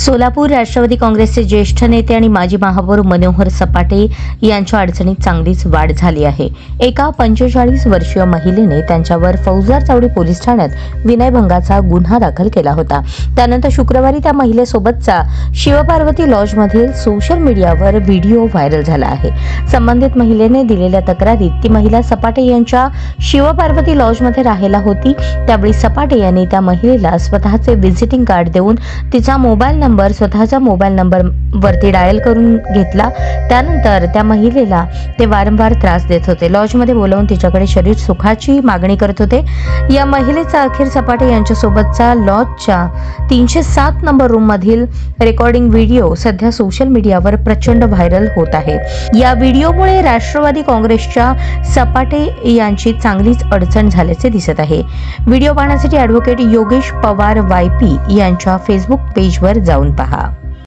सोलापूर राष्ट्रवादी काँग्रेसचे ज्येष्ठ नेते आणि माजी महापौर मनोहर सपाटे यांच्या अडचणीत चांगलीच वाढ झाली आहे. एका पंचेचाळीस वर्षीय महिलेने त्यांच्यावर फौजदार चावडी पोलीस ठाण्यात विनयभंगाचा गुन्हा दाखल केला होता. त्यानंतर शुक्रवारी त्या महिलेसोबतचा शिवपार्वती लॉजमधील सोशल मीडियावर व्हिडिओ व्हायरल झाला आहे. संबंधित महिलेने दिलेल्या तक्रारीत ती महिला सपाटे यांच्या शिवपार्वती लॉजमध्ये राहायला होती. त्यावेळी सपाटे यांनी त्या महिलेला स्वतःचे व्हिजिटिंग कार्ड देऊन तिचा मोबाईल नंबर स्वतःचा मोबाईल नंबर वरती डायल करून घेतला. त्यानंतर त्या महिलेला ते वारंवार त्रास देत होते. लॉजमध्ये बोलावून तिच्याकडे शरीर सुखाची मागणी करत होते. या महिलेचा अखेर सपाटे यांच्यासोबतचा लॉजच्या तीनशे सात नंबर रूममधील रेकॉर्डिंग व्हिडिओ सध्या सोशल मीडियावर प्रचंड व्हायरल होत आहे. या व्हिडिओमुळे राष्ट्रवादी काँग्रेसच्या सपाटे यांची चांगलीच अडचण झाल्याचे दिसत आहे. व्हिडिओ पाहण्यासाठी advocate Yogesh Pawar Y P यांच्या फेसबुक पेजवर daun paha.